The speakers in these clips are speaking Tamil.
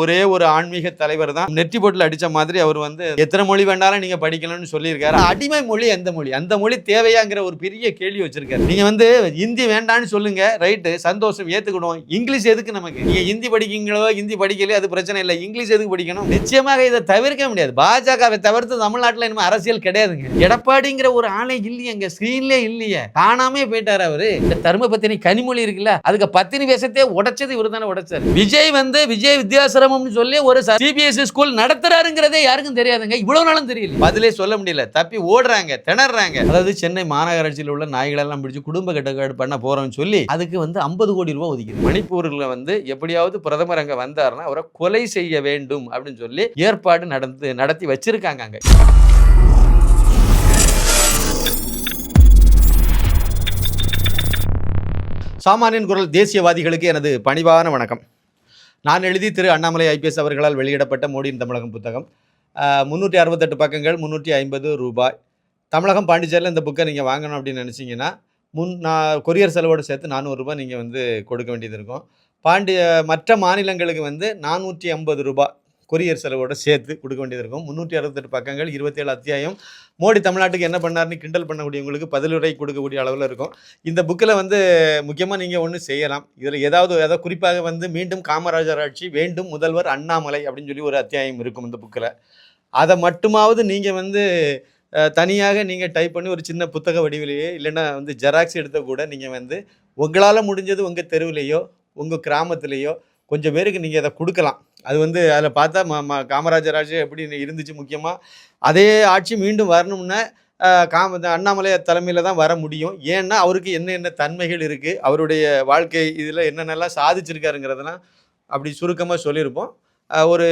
ஒரே ஒரு ஆன்மீக தலைவர் தான். நெற்றி போட்டில் அடிச்ச மாதிரி அவர் வந்து எத்தனை மொழி வேண்டாலும் நீங்கள் படிக்கணும்னு சொல்லியிருக்காரு. அடிமை மொழி எந்த மொழி? அந்த மொழி தேவையாங்கிற ஒரு பெரிய கேள்வி வச்சிருக்காரு. நீங்கள் வந்து ஹிந்தி வேண்டாம்னு சொல்லுங்க ரைட்டு சந்தோஷம் ஏற்றுக்கணும் இங்கிலீஷ் எதுக்கு நமக்கு? நீங்கள் ஹிந்தி படிக்கிங்களோ ஹிந்தி படிக்கலையோ அது பிரச்சனை இல்லை. இங்கிலீஷ் எதுக்கு படிக்கணும்? நிச்சயமாக இதை தவிர்க்க முடியாது. பாஜகவை தவிர்த்து தமிழ்நாட்டில் இனிமேல் அரசியல் கிடையாதுங்க. எடப்பாடிங்கிற ஒரு ஆளே இல்லையங்க ஸ்கிரீன்லேயே இல்லையே. காணாமே போயிட்டார் அவரு. இந்த தர்ம பத்தினி கனிமொழி இருக்குல்ல அதுக்கு பத்தினி வேஷத்தையே உடைச்சது இவர் தானே உடைச்சார். விஜய் வந்து விஜய் வித்யாசிரமம்னு சொல்லி ஒரு சிபிஎஸ்சி ஸ்கூல் நடத்துறாருங்கிறதே யாருக்கும் தெரியாதுங்க. இவ்வளவு நாளும் தெரியல. பதிலே சொல்ல முடியல. தப்பி ஓடுறாங்க திணறாங்க. அதாவது சென்னை மாநகராட்சியில் உள்ள நாய்களெல்லாம் பிடிச்சு குடும்ப கட்டுப்பாடு பண்ண போறோம்னு சொல்லி அதுக்கு வந்து ஐம்பது கோடி ரூபாய் ஒதுக்கிது மணிப்பூர்ல வந்து எப்படியாவது பிரதமர் அங்க வந்தாருன்னா அவரை கொலை செய்ய வேண்டும் அப்படின்னு சொல்லி ஏற்பாடு நடந்து நடத்தி வச்சிருக்காங்க அங்க. சாமானியன் குரல் தேசியவாதிகளுக்கு எனது பணிவான வணக்கம். நான் எழுதி திரு அண்ணாமலை ஐபிஎஸ் அவர்களால் வெளியிடப்பட்ட மோடியின் தமிழகம் புத்தகம். முந்நூற்றி அறுபத்தெட்டு பக்கங்கள் முந்நூற்றி ஐம்பது ரூபாய். தமிழகம் பாண்டிச்சேரியில் இந்த புக்கை நீங்கள் வாங்கணும் அப்படின்னு நினச்சிங்கன்னா முன் நான் கொரியர் செலவோடு சேர்த்து நானூறுரூபா நீங்கள் வந்து கொடுக்க வேண்டியது இருக்கும். பாண்டிய மற்ற மாநிலங்களுக்கு வந்து நானூற்றி ஐம்பது ரூபாய் கொரியர் செலவோட சேர்த்து கொடுக்க வேண்டியது இருக்கும். முந்நூற்றி அறுபத்தெட்டு பக்கங்கள் இருபத்தேழு அத்தியாயம் மோடி தமிழ்நாட்டுக்கு என்ன பண்ணாருன்னு கிண்டல் பண்ணக்கூடியவங்களுக்கு பதிலுரை கொடுக்கக்கூடிய அளவில் இருக்கும். இந்த புக்கில் வந்து முக்கியமாக நீங்கள் ஒன்று செய்யலாம். இதில் ஏதாவது ஏதாவது குறிப்பாக வந்து மீண்டும் காமராஜர் ஆட்சி வேண்டும் முதல்வர் அண்ணாமலை அப்படின்னு சொல்லி ஒரு அத்தியாயம் இருக்கும் இந்த புக்கில். அதை மட்டுமாவது நீங்கள் வந்து தனியாக நீங்கள் டைப் பண்ணி ஒரு சின்ன புத்தக வடிவிலேயே இல்லைன்னா வந்து ஜெராக்ஸ் எடுத்த கூட நீங்கள் வந்து உங்களால் முடிஞ்சது உங்கள் தெருவிலேயோ உங்கள் கிராமத்திலேயோ கொஞ்சம் பேருக்கு நீங்கள் அதை கொடுக்கலாம். அது வந்து அதில் பார்த்தா ம ம காமராஜர் ஆட்சி எப்படி இருந்துச்சு முக்கியமாக அதே ஆட்சி மீண்டும் வரணும்னா காம அண்ணாமலை தலைமையில் தான் வர முடியும். ஏன்னா அவருக்கு என்ன என்ன தன்மைகள் இருக்குது அவருடைய வாழ்க்கை இதில் என்னென்னலாம் சாதிச்சிருக்காருங்கிறதெல்லாம் அப்படி சுருக்கமாக சொல்லியிருப்போம். ஒரு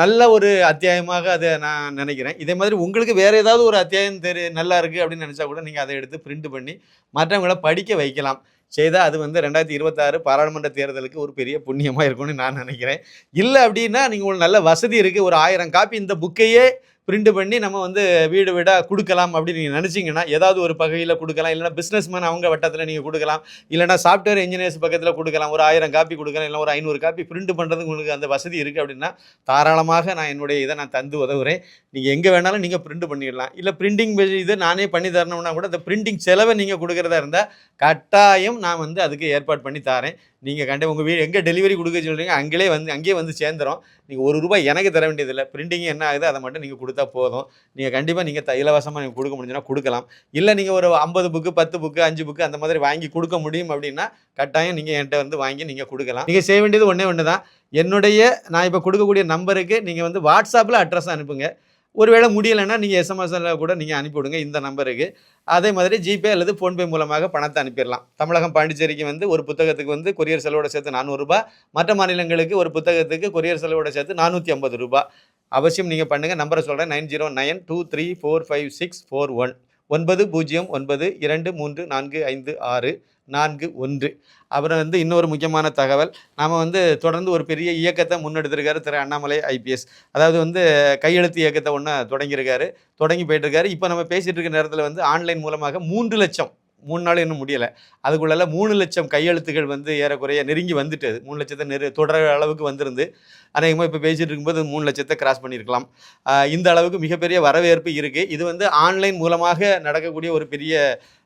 நல்ல ஒரு அத்தியாயமாக அதை நான் நினைக்கிறேன். இதே மாதிரி உங்களுக்கு வேறு ஏதாவது ஒரு அத்தியாயம் தெரி நல்லா இருக்குது அப்படின்னு நினச்சா கூட நீங்கள் அதை எடுத்து பிரிண்ட் பண்ணி மற்றவங்கள படிக்க வைக்கலாம். செய்தால் அது வந்து ரெண்டாயிரத்தி இருபத்தாறு பாராளுமன்ற தேர்தலுக்கு ஒரு பெரிய புண்ணியமாக இருக்கும்னு நான் நினைக்கிறேன். இல்லை அப்படின்னா நீங்கள் ஒரு நல்ல வசதி இருக்குது ஒரு ஆயிரம் காப்பி இந்த புக்கையே பிரிண்ட் பண்ணி நம்ம வந்து வீடு வீடாக கொடுக்கலாம் அப்படின்னு நீங்கள் நினச்சிங்கன்னா ஏதாவது ஒரு பகையில் கொடுக்கலாம். இல்லைனா பிஸ்னஸ்மேன் அவங்க வட்டத்தில் நீங்கள் கொடுக்கலாம். இல்லைனா சாஃப்ட்வேர் இன்ஜினியர்ஸ் பக்கத்தில் கொடுக்கலாம். ஒரு ஆயிரம் காப்பி கொடுக்கலாம். இல்லை ஒரு ஐநூறு காப்பி பிரிண்ட் பண்ணுறதுக்கு உங்களுக்கு அந்த வசதி இருக்குது அப்படின்னா தாராளமாக நான் என்னுடைய இதை நான் தந்து உதவுறேன். நீங்கள் எங்கே வேணாலும் நீங்கள் பிரிண்ட் பண்ணிடலாம். இல்லை பிரிண்டிங் இது நானே பண்ணி தரணும்னா கூட அந்த பிரிண்டிங் செலவை நீங்கள் கொடுக்குறதா இருந்தால் கட்டாயம் நான் வந்து அதுக்கு ஏற்பாடு பண்ணி தரேன். நீங்கள் கண்டிப்பாக உங்கள் வீடு எங்கே டெலிவரி கொடுக்க சொல்கிறீங்க அங்கேயே வந்து அங்கேயே வந்து சேர்ந்துரும். நீங்கள் ஒரு ரூபாய் எனக்கு தர வேண்டியதில்லை. பிரிண்டிங் என்ன ஆகுது அதை மட்டும் நீங்கள் கொடுத்தா போதும். நீங்கள் கண்டிப்பாக நீங்கள் த இலவசமாக நீங்கள் கொடுக்க முடிஞ்சுன்னா கொடுக்கலாம். இல்லை நீங்கள் ஒரு ஐம்பது புக்கு பத்து புக்கு அஞ்சு புக்கு அந்த மாதிரி வாங்கி கொடுக்க முடியும் அப்படின்னா கட்டாயம் நீங்கள் என்கிட்ட வந்து வாங்கி நீங்கள் கொடுக்கலாம். நீங்கள் செய்ய வேண்டியது ஒன்றே ஒன்று தான் என்னுடைய நான் இப்போ கொடுக்கக்கூடிய நம்பருக்கு நீங்கள் வந்து வாட்ஸ்அப்பில் அட்ரஸ் அனுப்புங்க. ஒருவேளை முடியலைன்னா நீங்கள் எஸ்எம்எஸ்ல கூட நீங்கள் அனுப்பிவிடுங்க இந்த நம்பருக்கு. அதே மாதிரி ஜிபே அல்லது ஃபோன்பே மூலமாக பணத்தை அனுப்பிடலாம். தமிழகம் பாண்டிச்சேரிக்கு வந்து ஒரு புத்தகத்துக்கு வந்து கொரியர் செலவோட சேர்த்து நானூறுரூபா மற்ற மாநிலங்களுக்கு ஒரு புத்தகத்துக்கு கொரியர் செலவோட சேர்த்து நானூற்றி ஐம்பது ரூபாய் அவசியம் நீங்கள் பண்ணுங்கள் நம்பரை சொல்கிறேன் nine zero nine two three four five six four one. ஒன்பது பூஜ்ஜியம் ஒன்பது இரண்டு மூன்று நான்கு ஐந்து ஆறு. நான்கு ஒன்று. அப்புறம் வந்து இன்னொரு முக்கியமான தகவல் நாம் வந்து தொடர்ந்து ஒரு பெரிய இயக்கத்தை முன்னெடுத்திருக்காரு திரு அண்ணாமலை ஐபிஎஸ். அதாவது வந்து கையெழுத்து இயக்கத்தை ஒன்று தொடங்கியிருக்காரு தொடங்கி போயிட்டுருக்காரு. இப்போ நம்ம பேசிகிட்டு இருக்க நேரத்தில் வந்து ஆன்லைன் மூலமாக மூன்று லட்சம் மூணு நாள் இன்னும் முடியலை. அதுக்குள்ள மூணு லட்சம் கையெழுத்துகள் வந்து ஏறக்குறைய நெருங்கி வந்துட்டு மூணு லட்சத்தை நெரு தொடர அளவுக்கு வந்திருந்து அநேகமாக இப்போ பேசிகிட்டு இருக்கும்போது மூணு லட்சத்தை கிராஸ் பண்ணியிருக்கலாம். இந்த அளவுக்கு மிகப்பெரிய வரவேற்பு இருக்குது இது வந்து ஆன்லைன் மூலமாக நடக்கக்கூடிய ஒரு பெரிய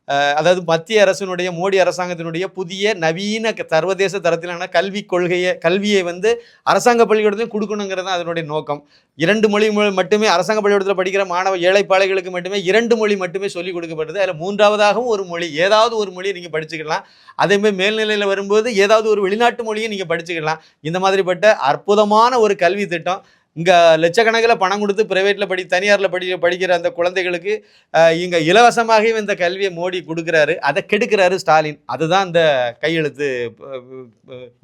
அதாவது மத்திய அரசினுடைய மோடி அரசாங்கத்தினுடைய புதிய நவீன க- சர்வதேச தரத்திலான கல்வி கொள்கையை கல்வியை வந்து அரசாங்க பள்ளிக்கூடத்தையும் கொடுக்கணுங்கிறது தான் அதனுடைய நோக்கம். இரண்டு மொழி மொழி மட்டுமே அரசாங்க பள்ளிக்கூடத்தில் படிக்கிற மாணவ ஏழைப்பாளைகளுக்கு மட்டுமே இரண்டு மொழி மட்டுமே சொல்லிக் கொடுக்கப்படுது. அதில் மூன்றாவதாகவும் ஒரு மொழி ஏதாவது ஒரு மொழியை நீங்கள் படிச்சுக்கலாம். அதேமாதிரி மேல்நிலையில் வரும்போது ஏதாவது ஒரு வெளிநாட்டு மொழியை நீங்கள் படிச்சுக்கலாம். இந்த மாதிரிப்பட்ட அற்புதமான ஒரு கல்வி திட்டம் இங்கே லட்சக்கணக்கில் பணம் கொடுத்து ப்ரைவேட்டில் படி தனியாரில் படி படிக்கிற அந்த குழந்தைகளுக்கு இங்கே இலவசமாகவே இந்த கல்வியை மோடி கொடுக்குறாரு. அதை கெடுக்கிறாரு ஸ்டாலின். அதுதான் இந்த கையெழுத்து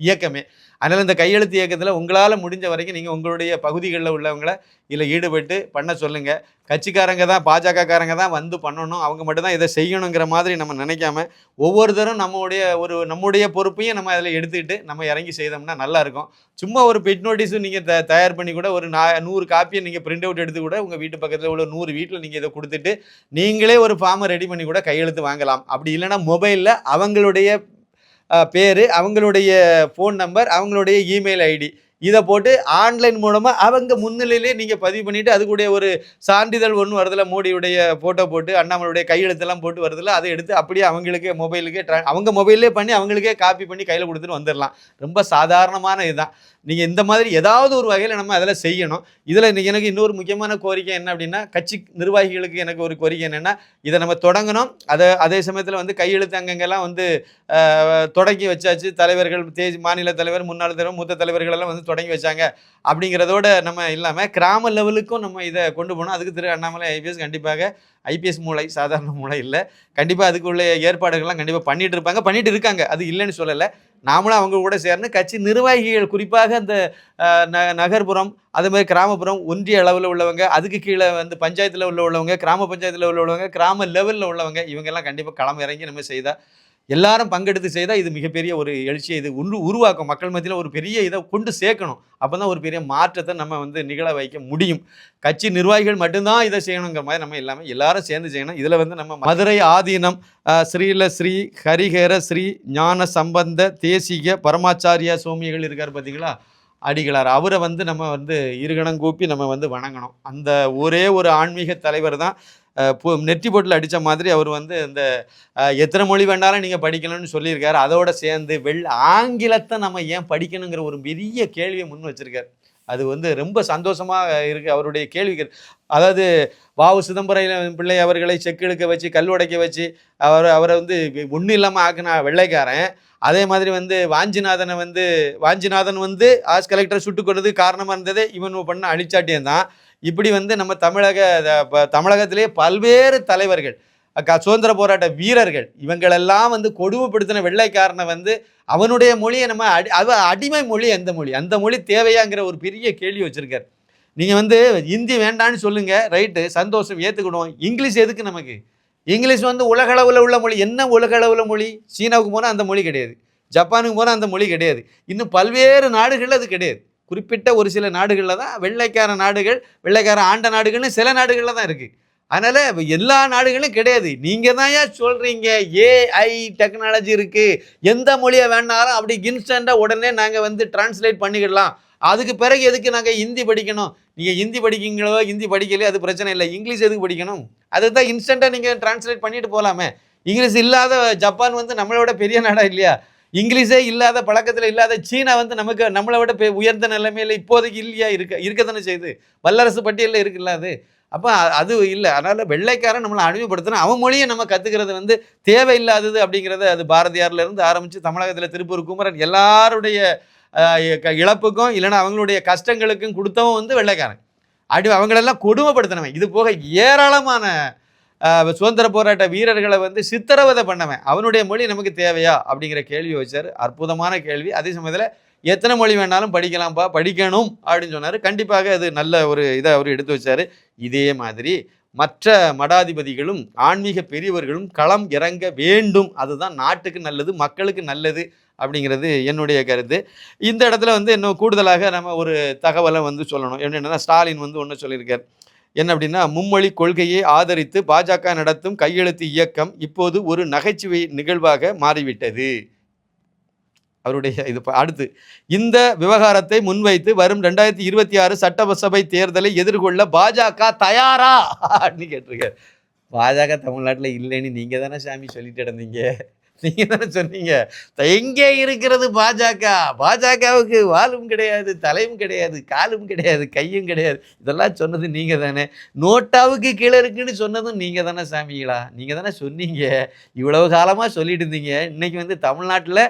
இயக்கமே. அதனால் இந்த கையெழுத்து இயக்கத்தில் உங்களால் முடிஞ்ச வரைக்கும் நீங்கள் உங்களுடைய பகுதிகளில் உள்ளவங்களை இதில் ஈடுபட்டு பண்ண சொல்லுங்கள் கட்சிக்காரங்க தான் பாஜகக்காரங்க தான் வந்து பண்ணணும். அவங்க மட்டும்தான் இதை செய்யணுங்கிற மாதிரி நம்ம நினைக்காம ஒவ்வொருத்தரும் நம்மளுடைய ஒரு நம்முடைய பொறுப்பையும் நம்ம அதில் எடுத்துக்கிட்டு நம்ம இறங்கி செய்தோம்னா நல்லாயிருக்கும் சும்மா ஒரு பெட் நோட்டீஸும் நீங்கள் த தயார் பண்ணி கூட ஒரு நா நூறு காப்பியை நீங்கள் பிரிண்ட் அவுட் எடுத்து கூட உங்கள் வீட்டு பக்கத்தில் உள்ள நூறு வீட்டில் நீங்கள் இதை கொடுத்துட்டு நீங்களே ஒரு ஃபார்மை ரெடி பண்ணி கூட கையெழுத்து வாங்கலாம். அப்படி இல்லைன்னா மொபைலில் அவங்களுடைய பேர் அவங்களுடைய ஃபோன் நம்பர் அவங்களுடைய இமெயில் ஐடி இதை போட்டு ஆன்லைன் மூலமாக அவங்க முன்னிலையிலே நீங்கள் பதிவு பண்ணிவிட்டு அது கூட ஒரு சான்றிதழ் ஒன்று வருதில்ல மோடியுடைய ஃபோட்டோ போட்டு அண்ணாமலையுடைய கையெழுத்தெல்லாம் போட்டு வருதில்ல அதை எடுத்து அப்படியே அவங்களுக்கே மொபைலுக்கே ட்ரா அவங்க மொபைல்லே பண்ணி அவங்களுக்கே காப்பி பண்ணி கையில் கொடுத்துட்டு வந்துடலாம் ரொம்ப சாதாரணமான இதுதான். நீங்கள் இந்த மாதிரி ஏதாவது ஒரு வகையில் நம்ம அதில் செய்யணும். இதில் எனக்கு இன்னொரு முக்கியமான கோரிக்கை என்ன அப்படின்னா கட்சி நிர்வாகிகளுக்கு எனக்கு ஒரு கோரிக்கை என்னென்னா இதை நம்ம தொடங்கணும். அதை அதே சமயத்தில் வந்து கையெழுத்து அங்கங்கெல்லாம் வந்து தொடங்கி வச்சாச்சு. தலைவர்கள் தேஜ் மாநில தலைவர் முன்னாள் தலைவர் மூத்த தலைவர்கள் எல்லாம் வந்து தொடங்கி வச்சாங்க. அப்படிங்கிறதோட நம்ம இல்லாமல் கிராம லெவலுக்கும் நம்ம இதை கொண்டு போகணும். அதுக்கு திரு அண்ணாமலை ஐபிஎஸ் கண்டிப்பாக ஐபிஎஸ் மூளை சாதாரண மூளை இல்லை. கண்டிப்பாக அதுக்குள்ள ஏற்பாடுகள்லாம் கண்டிப்பாக பண்ணிட்டு இருப்பாங்க. பண்ணிட்டு இருக்காங்க. அது இல்லைன்னு சொல்லலை. நாமளும் அவங்க கூட சேர்ந்து கட்சி நிர்வாகிகள் குறிப்பாக அந்த ந நகர்ப்புறம் அதே மாதிரி கிராமப்புறம் ஒன்றிய அளவில் உள்ளவங்க அதுக்கு கீழே வந்து பஞ்சாயத்தில் உள்ள உள்ளவங்க கிராம பஞ்சாயத்தில் உள்ள உள்ளவங்க கிராம லெவலில் உள்ளவங்க இவங்கெல்லாம் கண்டிப்பாக களம் இறங்கி நம்ம செய்தால் எல்லாரும் பங்கெடுத்து செய்தால் இது மிகப்பெரிய ஒரு எழுச்சியை இது உரு உருவாக்கும். மக்கள் மத்தியில் ஒரு பெரிய இதை கொண்டு சேர்க்கணும். அப்போ தான் ஒரு பெரிய மாற்றத்தை நம்ம வந்து நிகழ வைக்க முடியும். கட்சி நிர்வாகிகள் மட்டும்தான் இதை செய்யணுங்கிற மாதிரி நம்ம எல்லாமே எல்லாரும் சேர்ந்து செய்யணும். இதில் வந்து நம்ம மதுரை ஆதீனம் ஸ்ரீல ஸ்ரீ ஹரிஹர ஸ்ரீ ஞான சம்பந்த தேசிக பரமாச்சாரியா சுவாமிகள் இருக்கார் பார்த்தீங்களா அடிகளார். அவரை வந்து நம்ம வந்து இருகணம் கூப்பி நம்ம வந்து வணங்கணும். அந்த ஒரே ஒரு ஆன்மீக தலைவர் தான் நெற்றி போட்டில் அடித்த மாதிரி அவர் வந்து இந்த எத்தனை மொழி வேண்டாலும் நீங்கள் படிக்கணும்னு சொல்லியிருக்காரு. அதோடு சேர்ந்து வெள் ஆங்கிலத்தை நம்ம ஏன் படிக்கணுங்கிற ஒரு பெரிய கேள்வியை முன் வச்சிருக்காரு. அது வந்து ரொம்ப சந்தோஷமாக இருக்கு அவருடைய கேள்விகள் அதாவது வாவு சிதம்பரம் பிள்ளை அவர்களை செக்கிழுக்க வச்சு கல் உடைக்க வச்சு அவர் அவரை வந்து ஒன்றும் இல்லாமல் ஆக்குனா வெள்ளைக்காரன் அதே மாதிரி வந்து வாஞ்சிநாதனை வந்து வாஞ்சிநாதன் வந்து ஆஸ் கலெக்டரை சுட்டுக் கொண்டது காரணமாக இருந்ததே இவன் பண்ண அழிச்சாட்டியம் தான். இப்படி வந்து நம்ம தமிழக த- தமிழகத்திலே பல்வேறு தலைவர்கள் சுதந்திர போராட்ட வீரர்கள் இவங்களெல்லாம் வந்து கொடுமைப்படுத்தின வெள்ளைக்காரனை வந்து அவனுடைய மொழியை நம்ம அடி அவ அடிமை மொழி எந்த மொழி? அந்த மொழி தேவையாங்கிற ஒரு பெரிய கேள்வி வச்சுருக்கார். நீங்கள் வந்து ஹிந்தி வேண்டான்னு சொல்லுங்கள் ரைட்டு சந்தோஷம் ஏற்றுக்கிடுவோம் இங்கிலீஷ் எதுக்கு நமக்கு? இங்கிலீஷ் வந்து உலகளவில் உள்ள மொழி. என்ன உலகளவில் மொழி? சீனாவுக்கு போனால் அந்த மொழி கிடையாது. ஜப்பானுக்கு போனால் அந்த மொழி கிடையாது. இன்னும் பல்வேறு நாடுகளில் அது கிடையாது. குறிப்பிட்ட ஒரு சில நாடுகளில் தான் வெள்ளைக்கார நாடுகள் வெள்ளைக்கார ஆண்ட நாடுகள்னு சில நாடுகளில் தான் இருக்குது அதனால் எல்லா நாடுகளும் கிடையாது. நீங்கள் தான் ஏன் சொல்கிறீங்க ஏஐ டெக்னாலஜி இருக்குது எந்த மொழியை வேணாலும் அப்படி இன்ஸ்டண்ட்டாக உடனே நாங்கள் வந்து டிரான்ஸ்லேட் பண்ணிக்கிடலாம். அதுக்கு பிறகு எதுக்கு நாங்கள் ஹிந்தி படிக்கணும்? நீங்கள் ஹிந்தி படிக்கிங்களோ ஹிந்தி படிக்கலையோ அது பிரச்சனை இல்லை. இங்கிலீஷ் எதுக்கு படிக்கணும்? அதுதான் இன்ஸ்டண்ட்டாக நீங்கள் டிரான்ஸ்லேட் பண்ணிட்டு போகலாமே இங்கிலீஷ் இல்லாத ஜப்பான் வந்து நம்மளோட பெரிய நாடாக இல்லையா? இங்கிலீஷே இல்லாத பழக்கத்தில் இல்லாத சீனா வந்து நமக்கு நம்மளை விட பெ- உயர்ந்த நிலைமையில் இப்போதைக்கு இல்லையா இருக்க இருக்க தானே செய்யுது? வல்லரசு பட்டியலில் இருக்குல்ல அது? அப்போ அது இல்லை. அதனால் வெள்ளைக்காரன் நம்மளை அடிமைப்படுத்தணும் அவன் மொழியை நம்ம கற்றுக்கிறது வந்து தேவையில்லாதது அப்படிங்கிறத அது பாரதியார்லேருந்து ஆரம்பித்து தமிழகத்தில் திருப்பூர் குமரன் எல்லாருடைய இழப்புக்கும் இல்லைன்னா அவங்களுடைய கஷ்டங்களுக்கும் கொடுத்தவன் வந்து வெள்ளைக்காரன். அப்படி அவங்களெல்லாம் கொடுமைப்படுத்தினவன். இது போக ஏராளமான சுதந்திர போராட்ட வீரர்களை வந்து சித்திரவதை பண்ணவன். அவனுடைய மொழி நமக்கு தேவையா? அப்படிங்கிற கேள்வி வச்சார். அற்புதமான கேள்வி. அதே சமயத்தில் எத்தனை மொழி வேணாலும் படிக்கலாம்ப்பா படிக்கணும் அப்படின்னு சொன்னார். கண்டிப்பாக அது நல்ல ஒரு இதை அவர் எடுத்து வச்சார். இதே மாதிரி மற்ற மடாதிபதிகளும் ஆன்மீக பெரியவர்களும் களம் இறங்க வேண்டும். அதுதான் நாட்டுக்கு நல்லது மக்களுக்கு நல்லது அப்படிங்கிறது என்னுடைய கருத்து. இந்த இடத்துல வந்து இன்னும் கூடுதலாக நம்ம ஒரு தகவலை வந்து சொல்லணும். என்னென்னா ஸ்டாலின் வந்து ஒன்று சொல்லியிருக்கார். என்ன அப்படின்னா மும்மொழி கொள்கையை ஆதரித்து பாஜக நடத்தும் கையெழுத்து இயக்கம் இப்போது ஒரு நகைச்சுவை நிகழ்வாக மாறிவிட்டது. அவருடைய இது அடுத்து இந்த விவகாரத்தை முன்வைத்து வரும் ரெண்டாயிரத்தி இருபத்தி ஆறு சட்டசபை தேர்தலை எதிர்கொள்ள பாஜக தயாரா? அப்படின்னு கேட்டிருக்காரு. பாஜக தமிழ்நாட்டில் இல்லைன்னு நீங்கள் தானே சாமி சொல்லிட்டு இருந்தீங்க. நீங்கள் தானே சொன்னீங்க எங்கே இருக்கிறது பாஜக? பாஜகவுக்கு வாலும் கிடையாது தலையும் கிடையாது காலும் கிடையாது கையும் கிடையாது. இதெல்லாம் சொன்னது நீங்கள் தானே. நோட்டாவுக்கு கீழே இருக்குன்னு சொன்னதும் நீங்கள் தானே சாமிகளா? நீங்கள் தானே சொன்னீங்க. இவ்வளவு காலமாக சொல்லிட்டு இருந்தீங்க. இன்னைக்கு வந்து தமிழ்நாட்டில்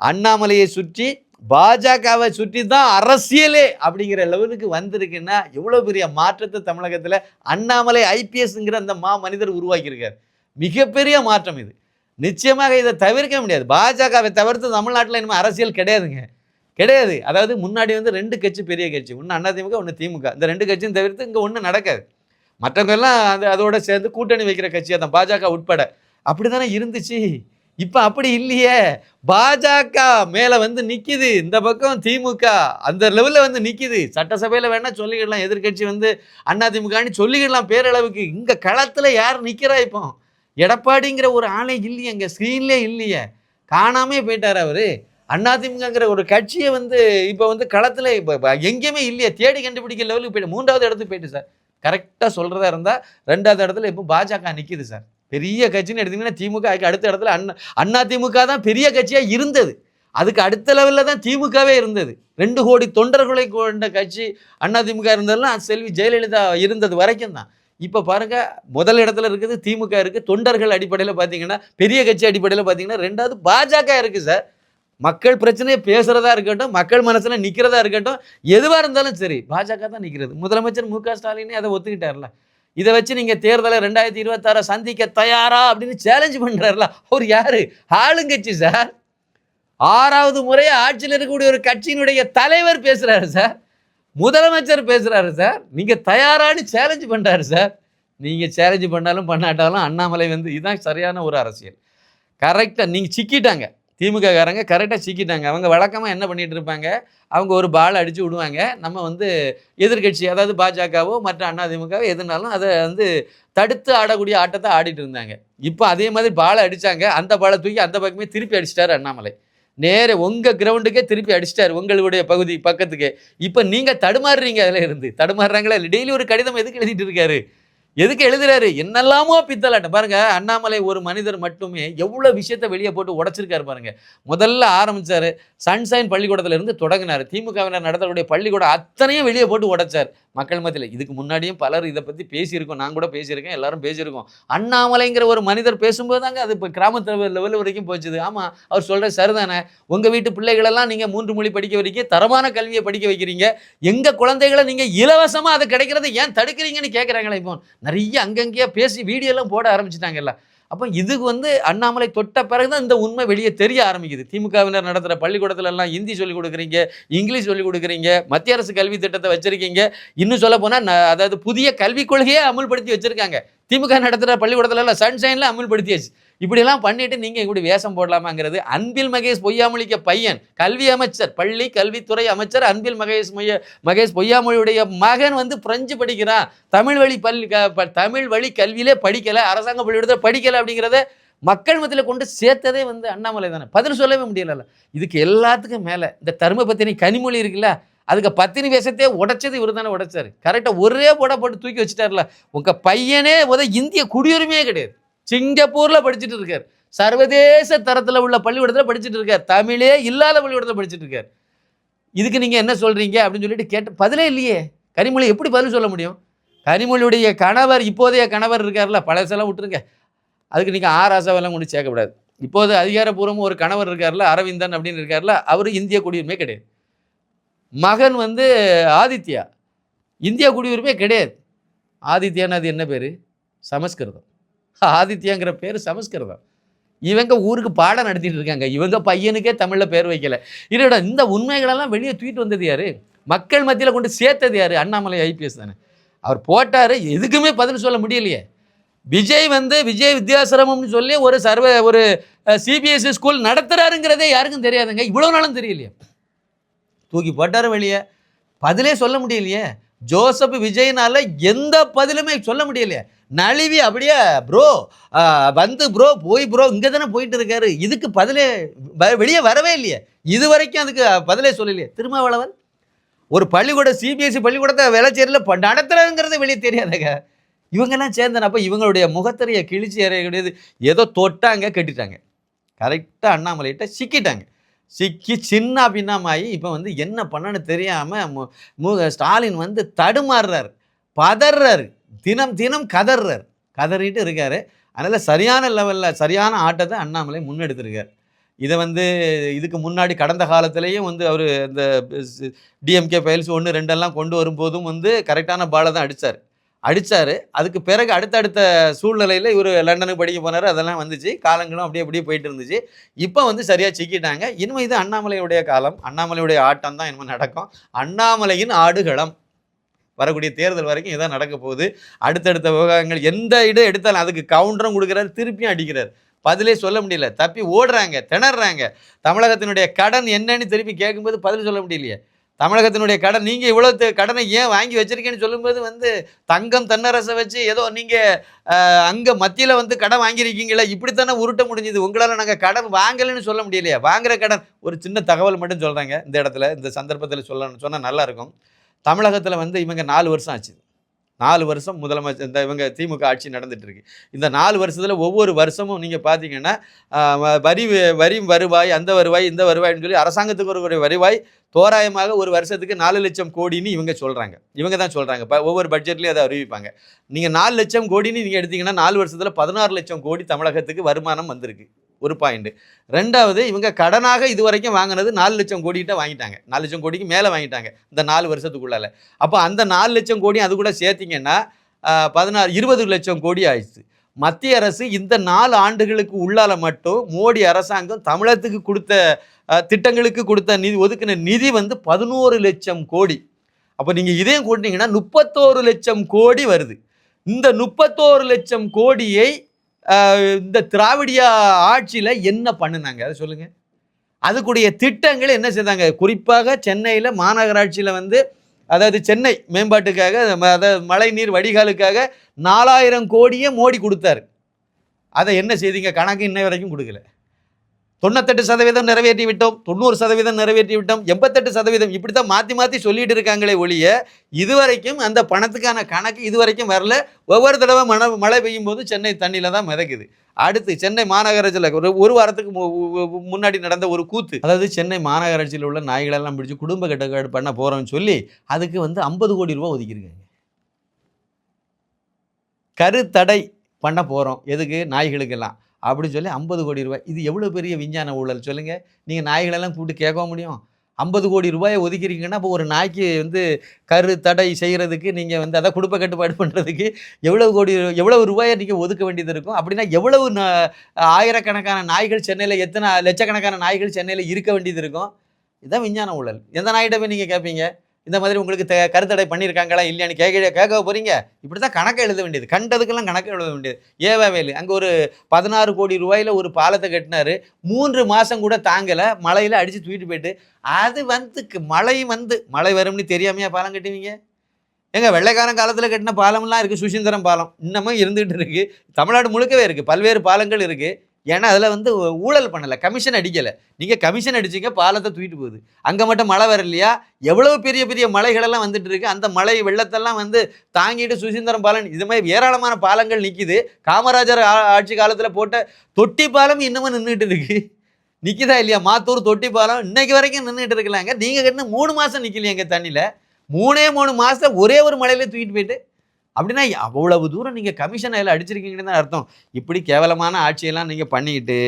அண்ணாமலையை சுற்றி பாஜகவை சுற்றி தான் அரசியலே அப்படிங்கிற லெவலுக்கு வந்திருக்குன்னா எவ்வளோ பெரிய மாற்றத்தை தமிழகத்தில் அண்ணாமலை ஐபிஎஸ்ங்கிற அந்த மா மனிதர் உருவாக்கியிருக்கார். மிகப்பெரிய மாற்றம் இது. நிச்சயமாக இதை தவிர்க்க முடியாது. பாஜகவை தவிர்த்து தமிழ்நாட்டில் இனிமேல் அரசியல் கிடையாதுங்க. கிடையாது. அதாவது முன்னாடி வந்து ரெண்டு கட்சி பெரிய கட்சி. ஒன்று அதிமுக ஒன்று திமுக. இந்த ரெண்டு கட்சியும் தவிர்த்து இங்கே ஒன்றும் நடக்காது. மற்றவங்க எல்லாம் அது அதோட சேர்ந்து கூட்டணி வைக்கிற கட்சியாக தான் பாஜக உட்பட. அப்படி தானே இருந்துச்சு. இப்போ அப்படி இல்லையே. பாஜக மேலே வந்து நிற்கிது இந்த பக்கம் திமுக அந்த லெவலில் வந்து நிற்கிது சட்டசபையில் வேணால் சொல்லிக்கிடலாம். எதிர்க்கட்சி வந்து அண்ணா திமுகன்னு சொல்லிக்கிடலாம் பேரளவுக்கு. இங்கே களத்தில் யார் நிற்கிறா இப்போ? எடப்பாடிங்கிற ஒரு ஆளே இல்லையே எங்கள் ஸ்க்ரீன்லே இல்லையே. காணாமே போயிட்டார் அவர். அதிமுகங்கிற ஒரு கட்சியை வந்து இப்போ வந்து களத்தில் இப்போ எங்கேயுமே இல்லையே. தேடி கண்டுபிடிக்க லெவலுக்கு போய்ட்டு மூன்றாவது இடத்துக்கு போயிட்டு சார். கரெக்டாக சொல்கிறதா இருந்தால் ரெண்டாவது இடத்துல இப்போ பாஜக நிற்கிது சார். பெரிய கட்சின்னு எடுத்தீங்கன்னா திமுக அதுக்கு அடுத்த இடத்துல அண்ணா அண்ணா திமுக தான் பெரிய கட்சியாக இருந்தது. அதுக்கு அடுத்த லெவலில் தான் திமுகவே இருந்தது. ரெண்டு கோடி தொண்டர்களை கொண்ட கட்சி அண்ணா திமுக இருந்ததெல்லாம் செல்வி ஜெயலலிதா இருந்தது வரைக்கும் தான். இப்போ பாருங்க முதல் இடத்துல இருக்குது திமுக இருக்குது தொண்டர்கள் அடிப்படையில் பார்த்தீங்கன்னா பெரிய கட்சி அடிப்படையில் பார்த்தீங்கன்னா ரெண்டாவது பாஜக இருக்குது சார். மக்கள் பிரச்சனையை பேசுகிறதா இருக்கட்டும் மக்கள் மனசில் நிற்கிறதா இருக்கட்டும் எதுவாக இருந்தாலும் சரி பாஜக தான் நிற்கிறது முதலமைச்சர் மு க ஸ்டாலினே அதை ஒத்துக்கிட்டார்ல. இதை வச்சு நீங்கள் தேர்தலை ரெண்டாயிரத்தி இருபத்தாறை சந்திக்க தயாரா அப்படின்னு சேலஞ்ச் பண்ணுறாருல அவர் யார்? ஆளுங்கட்சி சார். ஆறாவது முறை ஆட்சியில் இருக்கக்கூடிய ஒரு கட்சியினுடைய தலைவர் பேசுகிறாரு சார். முதலமைச்சர் பேசுகிறாரு சார். நீங்கள் தயாரான்னு சேலஞ்ச் பண்ணுறாரு சார். நீங்கள் சேலஞ்ச் பண்ணாலும் பண்ணாட்டாலும் அண்ணாமலை வந்து இதுதான் சரியான ஒரு அரசியல். கரெக்டாக நீங்கள் சிக்கிட்டாங்க. திமுககாரங்க கரெக்டாக சிக்கிட்டாங்க. அவங்க வழக்கமாக என்ன பண்ணிட்டு இருப்பாங்க? அவங்க ஒரு பால் அடித்து விடுவாங்க. நம்ம வந்து எதிர்க்கட்சி அதாவது பாஜகவோ மற்ற அதிமுகவோ எதுனாலும் அதை வந்து தடுத்து ஆடக்கூடிய ஆட்டத்தை ஆடிட்டு இருந்தாங்க. இப்போ அதே மாதிரி பாலை அடித்தாங்க அந்த பாலை தூக்கி அந்த பக்கமே திருப்பி அடிச்சிட்டாரு அண்ணாமலை. நேர உங்கள் கிரவுண்டுக்கே திருப்பி அடிச்சிட்டாரு உங்களுடைய பகுதி பக்கத்துக்கு. இப்போ நீங்கள் தடுமாறுறீங்க அதில் இருந்து. தடுமாறுறாங்களா இல்லை? டெய்லி ஒரு கடிதம் எதுக்கு எழுதிட்டு இருக்காரு? எதுக்கு எழுதுறாரு? என்னெல்லாமோ பித்தலாட்டம். பாருங்க அண்ணாமலை ஒரு மனிதர் மட்டுமே எவ்வளோ விஷயத்த வெளியே போட்டு உடச்சிருக்காரு பாருங்க. முதல்ல ஆரம்பிச்சாரு சன்ஷைன் பள்ளிக்கூடத்திலிருந்து தொடங்கினார். திமுகவினர் நடத்தக்கூடிய பள்ளிக்கூடம் அத்தனையும் வெளியே போட்டு உடைச்சார். மக்கள் மத்தியில் இதுக்கு முன்னாடியும் பலர் இதை பற்றி பேசியிருக்கோம். நான் கூட பேசியிருக்கேன். எல்லாரும் பேசியிருக்கோம். அண்ணாமலைங்கிற ஒரு மனிதர் பேசும்போது தாங்க அது இப்போ கிராமத்தில் லெவல் வரைக்கும் போச்சுது. ஆமாம் அவர் சொல்கிற சரிதானே உங்கள் வீட்டு பிள்ளைகளெல்லாம் நீங்கள் மூன்று மொழி படிக்க வைக்க தரமான கல்வியை படிக்க வைக்கிறீங்க. எங்கள் குழந்தைகளை நீங்கள் இலவசமாக அது கிடைக்கிறத ஏன் தடுக்கிறீங்கன்னு கேட்குறாங்களே இப்போ. நிறைய அங்கங்கேயே பேசி வீடியோலாம் போட ஆரம்பிச்சிட்டாங்கல்ல. அப்போ இதுக்கு வந்து அண்ணாமலை தொட்ட பிறகு தான் இந்த உண்மை வெளியே தெரிய ஆரம்பிக்குது. திமுகவினர் நடத்துகிற பள்ளிக்கூடத்துல எல்லாம் ஹிந்தி சொல்லிக் கொடுக்குறீங்க இங்கிலீஷ் சொல்லிக் கொடுக்குறீங்க மத்திய அரசு கல்வி திட்டத்தை வச்சிருக்கீங்க. இன்னும் சொல்ல போனால் அதாவது புதிய கல்விக் கொள்கையே அமுல்படுத்தி வச்சிருக்காங்க. திமுக நடத்துகிற பள்ளிக்கூடத்துல எல்லாம் சன்ஷைனில் அமுல்படுத்தியாச்சு. இப்படியெல்லாம் பண்ணிட்டு நீங்கள் இப்படி வேஷம் போடலாமாங்கிறது அன்பில் மகேஷ் பொய்யாமொழிக்க பையன் கல்வி அமைச்சர் பள்ளி கல்வித்துறை அமைச்சர் அன்பில் மகேஷ் மொய்ய மகேஷ் பொய்யாமொழியுடைய மகன் வந்து பிரெஞ்சு படிக்கிறான். தமிழ் வழி பள்ளி க- ப- தமிழ் வழி கல்வியிலே படிக்கலை அரசாங்க பள்ளிக்கூடத்தில் படிக்கலை அப்படிங்கிறத மக்கள் மத்தியில் கொண்டு சேர்த்ததே வந்து அண்ணாமலை தானே. பதில் சொல்லவே முடியல இதுக்கு எல்லாத்துக்கும் மேலே இந்த தர்ம பத்தினி கனிமொழி இருக்குல்ல அதுக்கு பத்தினி வேஷத்தையே உடைச்சது இவர் தானே உடைச்சார். கரெக்டாக ஒரே போட போட்டு தூக்கி வச்சுட்டார்ல உங்கள் பையனே உத இந்திய குடியுரிமையே கிடையாது. சிங்கப்பூரில் படிச்சுட்டு இருக்கார். சர்வதேச தரத்தில் உள்ள பள்ளிக்கூடத்தில் படிச்சுட்டு இருக்கார். தமிழே இல்லாத பள்ளிக்கூடத்தில் படிச்சுட்டு இருக்கார். இதுக்கு நீங்கள் என்ன சொல்கிறீங்க அப்படின்னு சொல்லிட்டு கேட்ட பதிலே இல்லையே. கனிமொழி எப்படி பதில் சொல்ல முடியும்? கனிமொழியுடைய கணவர் இப்போதைய கணவர் இருக்கார்ல பழசெல்லாம் விட்டுருங்க. அதுக்கு நீங்கள் ஆர் கொண்டு சேர்க்கக்கூடாது இப்போது அதிகாரப்பூர்வமாக ஒரு கணவர் இருக்கார்ல அரவிந்தன் அப்படின்னு இருக்கார்ல அவர் இந்திய குடியுரிமை கிடையாது. மகன் வந்து ஆதித்யா. இந்திய குடியுரிமை கிடையாது. ஆதித்யான்னு அது என்ன பேர்? சமஸ்கிருதம். ஆதித்யாங்கிற பேர் சமஸ்கிருதம். இவங்க ஊருக்கு பாடம் நடத்திட்டு இருக்காங்க. இவங்க பையனுக்கே தமிழில் பேர் வைக்கல. இதோட இந்த உண்மைகளெல்லாம் வெளியே தூக்கிட்டு வந்தது யாரு? மக்கள் மத்தியில் கொண்டு சேர்த்தது யாரு? அண்ணாமலை ஐபிஎஸ் தானே. அவர் போட்டார் எதுக்குமே பதில் சொல்ல முடியலையே. விஜய் வந்து விஜய் வித்யாசிரமம்னு சொல்லி ஒரு சர்வ ஒரு சிபிஎஸ்சி ஸ்கூல் நடத்துறாருங்கிறதே யாருக்கும் தெரியாதுங்க. இவ்வளோ நாளும் தெரியலையே. தூக்கி போட்டாரு வெளியே. பதிலே சொல்ல முடியலையே. ஜோசப் விஜய்னால எந்த பதிலுமே சொல்ல முடியலையே. நழுவி அப்படியே ப்ரோ வந்து ப்ரோ போய் ப்ரோ இங்கே தானே போயிட்டு இருக்காரு இதுக்கு பதிலே வ- வெளியே வரவே இல்லையே. இது வரைக்கும் அதுக்கு பதிலே சொல்லலையே. திருமாவளவன் ஒரு பள்ளிக்கூட சிபிஎஸ்சி பள்ளிக்கூடத்தை வேலைச்சேரியில் ப நடத்துறதுங்கிறது வெளியே தெரியாதுங்க. இவங்கெல்லாம் சேர்ந்தன. அப்போ இவங்களுடைய முகத்திரையை கிழிச்சி எறியக்கூடியது ஏதோ தொட்டாங்க கட்டிட்டாங்க. கரெக்டாக அண்ணாமலைகிட்ட சிக்கிட்டாங்க. சிக்கி சின்ன பின்னமாகி இப்போ வந்து என்ன பண்ணன்னு தெரியாமல் மு மு ஸ்டாலின் வந்து தடுமாறுறாரு. பதறாரு தினம் தினம் கதறாரு கதறிட்டு இருக்கார். அதனால் சரியான லெவலில் சரியான ஆட்டத்தை அண்ணாமலை முன்னெடுத்திருக்கார். இதை வந்து இதுக்கு முன்னாடி கடந்த காலத்திலையும் வந்து அவர் இந்த டிஎம்கே ஃபைல்ஸ் ஒன்று ரெண்டெல்லாம் கொண்டு வரும்போதும் வந்து கரெக்டான பாலை தான் அடித்தார் அடித்தார் அதுக்கு பிறகு அடுத்தடுத்த சூழ்நிலையில் இவர் லண்டனுக்கு படிக்க போனார். அதெல்லாம் வந்துச்சு. காலங்களும் அப்படியே அப்படியே போயிட்டு இருந்துச்சு. இப்போ வந்து சரியாக சிக்கிட்டாங்க. இனிமேல் இது அண்ணாமலையுடைய காலம். அண்ணாமலையுடைய ஆட்டம் தான் இனிமேல் நடக்கும். அண்ணாமலையின் ஆடுகளம். வரக்கூடிய தேர்தல் வரைக்கும் இதான் நடக்க போகுது. அடுத்தடுத்த விவகாரங்கள் எந்த இடம் எடுத்தாலும் அதுக்கு கவுண்டரும் கொடுக்குறாரு திருப்பியும் அடிக்கிறார். பதிலே சொல்ல முடியல. தப்பி ஓடுறாங்க திணறாங்க. தமிழகத்தினுடைய கடன் என்னன்னு திருப்பி கேட்கும்போது பதில் சொல்ல முடியலையே. தமிழகத்தினுடைய கடன் நீங்கள் இவ்வளோ கடனை ஏன் வாங்கி வச்சுருக்கேன்னு சொல்லும்போது வந்து தங்கம் தென்னரசை வச்சு ஏதோ நீங்கள் அங்கே மத்தியில் வந்து கடன் வாங்கியிருக்கீங்களே இப்படித்தானே உருட்ட முடிஞ்சுது. உங்களால் நாங்கள் கடன் வாங்கலைன்னு சொல்ல முடியலையா. வாங்குற கடன் ஒரு சின்ன தகவல் மட்டும் சொல்கிறாங்க இந்த இடத்துல இந்த சந்தர்ப்பத்தில் சொல்லணும் சொன்னால் நல்லாயிருக்கும் தமிழகத்தில் வந்து இவங்க நாலு வருஷம் ஆச்சு. நாலு வருஷம் முதலமைச்சர் இந்த இவங்க திமுக ஆட்சி நடந்துட்டு இருக்கு இந்த நாலு வருஷத்தில் ஒவ்வொரு வருஷமும் நீங்கள் பார்த்தீங்கன்னா வ- வரி வரி வருவாய் அந்த வருவாய் இந்த வருவாய்னு சொல்லி அரசாங்கத்துக்கு ஒரு ஒரு வருவாய் தோராயமாக ஒரு வருஷத்துக்கு நாலு லட்சம் கோடின்னு இவங்க சொல்கிறாங்க இவங்க தான் சொல்கிறாங்க இப்போ ஒவ்வொரு பட்ஜெட்லேயும் அதை அறிவிப்பாங்க. நீங்கள் நாலு லட்சம் கோடின்னு நீங்கள் எடுத்தீங்கன்னா நாலு வருஷத்தில் பதினாறு லட்சம் கோடி தமிழகத்துக்கு வருமானம் வந்திருக்கு. ஒரு பாயிண்ட் ரெண்டாவது இவங்க கடனாக இது வரைக்கும் வாங்கினது நாலு லட்சம் கோடிக்கிட்ட வாங்கிட்டாங்க. நாலு லட்சம் கோடிக்கு மேலே வாங்கிட்டாங்க இந்த நாலு வருஷத்துக்குள்ளால. அப்போ அந்த நாலு லட்சம் கோடி அது கூட சேர்த்திங்கன்னா பதினாறு இருபது லட்சம் கோடி ஆயிடுச்சு. மத்திய அரசு இந்த நாலு ஆண்டுகளுக்கு உள்ளால மட்டும் மோடி அரசாங்கம் தமிழகத்துக்கு கொடுத்த திட்டங்களுக்கு கொடுத்த நிதி ஒதுக்கின நிதி வந்து பதினோரு லட்சம் கோடி. அப்போ நீங்கள் இதையும் கூட்டினீங்கன்னா முப்பத்தோரு லட்சம் கோடி வருது. இந்த முப்பத்தோரு லட்சம் கோடியை இந்த திராவிடியா ஆட்சியில் என்ன பண்ணுனாங்க? அதை சொல்லுங்கள் அதுக்குடைய திட்டங்கள் என்ன செய்தாங்க? குறிப்பாக சென்னையில் மாநகராட்சியில் வந்து அதாவது சென்னை மேம்பாட்டுக்காக ம- அதாவது மழைநீர் வடிகாலுக்காக நாலாயிரம் கோடியே மோடி கொடுத்தாரு. அதை என்ன செய்தீங்க? கணக்கு இன்ன வரைக்கும் கொடுக்கல. தொண்ணூத்தெட்டு சதவீதம் நிறைவேற்றி விட்டோம் தொண்ணூறு சதவீதம் நிறைவேற்றி விட்டோம் எண்பத்தெட்டு சதவீதம் இப்படி தான் மாற்றி மாற்றி சொல்லிட்டு இருக்காங்களே ஒழிய இதுவரைக்கும் அந்த பணத்துக்கான கணக்கு இதுவரைக்கும் வரல. ஒவ்வொரு தடவை மழை மழை பெய்யும் போது சென்னை தண்ணியில் தான் மிதக்குது. அடுத்து சென்னை மாநகராட்சியில் ஒரு ஒரு வாரத்துக்கு மு- முன்னாடி நடந்த ஒரு கூத்து. அதாவது சென்னை மாநகராட்சியில் உள்ள நாய்களெல்லாம் பிடிச்சி குடும்ப கட்டுப்பாடு பண்ண போகிறோம்னு சொல்லி அதுக்கு வந்து ஐம்பது கோடி ரூபா ஒதுக்கியிருக்காங்க. கருத்தடை பண்ண போகிறோம் எதுக்கு? நாய்களுக்கெல்லாம். அப்படின்னு சொல்லி ஐம்பது கோடி ரூபாய். இது எவ்வளோ பெரிய விஞ்ஞான ஊழல் சொல்லுங்கள் நீங்கள் நாய்களெல்லாம் கூப்பிட்டு கேட்க முடியும். ஐம்பது கோடி ரூபாயை ஒதுக்கிறீங்கன்னா இப்போ ஒரு நாய்க்கு வந்து கரு தடை செய்கிறதுக்கு நீங்கள் வந்து அதை குடும்ப கட்டுப்பாடு பண்ணுறதுக்கு எவ்வளவு கோடி எவ்வளவு ரூபாயை நீங்கள் ஒதுக்க வேண்டியது இருக்கும்? அப்படின்னா எவ்வளவு நா- ஆயிரக்கணக்கான நாய்கள் சென்னையில் எத்தனை லட்சக்கணக்கான நாய்கள் சென்னையில் இருக்க வேண்டியது இருக்கும்? இதுதான் விஞ்ஞான ஊழல். எந்த நாய்கிட்ட போய் நீங்கள் கேட்பீங்க இந்த மாதிரி உங்களுக்கு த கருத்தடை பண்ணியிருக்காங்களா இல்லையான்னு கேட்க கேட்க போகிறீங்க இப்படி தான் கணக்கை எழுத வேண்டியது. கண்டதுக்கெல்லாம் கணக்கு எழுத வேண்டியது. ஏவா வேலு அங்கே ஒரு பதினாறு கோடி ரூபாயில் ஒரு பாலத்தை கட்டினாரு. மூன்று மாதம் கூட தாங்கலை. மழையில் அடித்து தூக்கிட்டு போயிட்டு. அது வந்து க- மழை வந்து மழை வரும்னு தெரியாமையா பாலம் கட்டுவீங்க? ஏங்க வெள்ளைக்காரன் காலத்தில் கட்டின பாலம்லாம் இருக்குது சுசீந்திரம் பாலம். இன்னமும் இருந்துகிட்டு இருக்குது தமிழ்நாடு முழுக்கவே இருக்குது பல்வேறு பாலங்கள் இருக்குது ஏன்னா அதில் வந்து ஊழல் பண்ணலை கமிஷன் அடிக்கலை. நீங்கள் கமிஷன் அடிச்சிங்க பாலத்தை தூக்கிட்டு போகுது. அங்கே மட்டும் மழை வரலையா எவ்வளோ பெரிய பெரிய மலைகளெல்லாம் வந்துட்டு இருக்கு. அந்த மலை வெள்ளத்தெல்லாம் வந்து தாங்கிட்டு சுசீந்திரம் பாலம் இது மாதிரி ஏராளமான பாலங்கள் நிற்கிது காமராஜர் ஆ- ஆட்சி காலத்தில் போட்ட தொட்டி பாலம் இன்னமும் நின்றுட்டு இருக்கு. நிற்கிதா இல்லையா? மாத்தூர் தொட்டி பாலம் இன்னைக்கு வரைக்கும் நின்றுட்டு இருக்கலாங்க நீங்கள் கட்டின மூணு மாதம் நிற்கலையாங்க தண்ணியில்? மூணே மூணு மாதத்தில் ஒரே ஒரு மலையில தூக்கிட்டு போயிட்டு அப்படின்னா அவ்வளவு தூரம் நீங்கள் கமிஷன் அதில் அடிச்சிருக்கீங்கன்னு தான் அர்த்தம். இப்படி கேவலமான ஆட்சியெல்லாம் நீங்கள் பண்ணிக்கிட்டு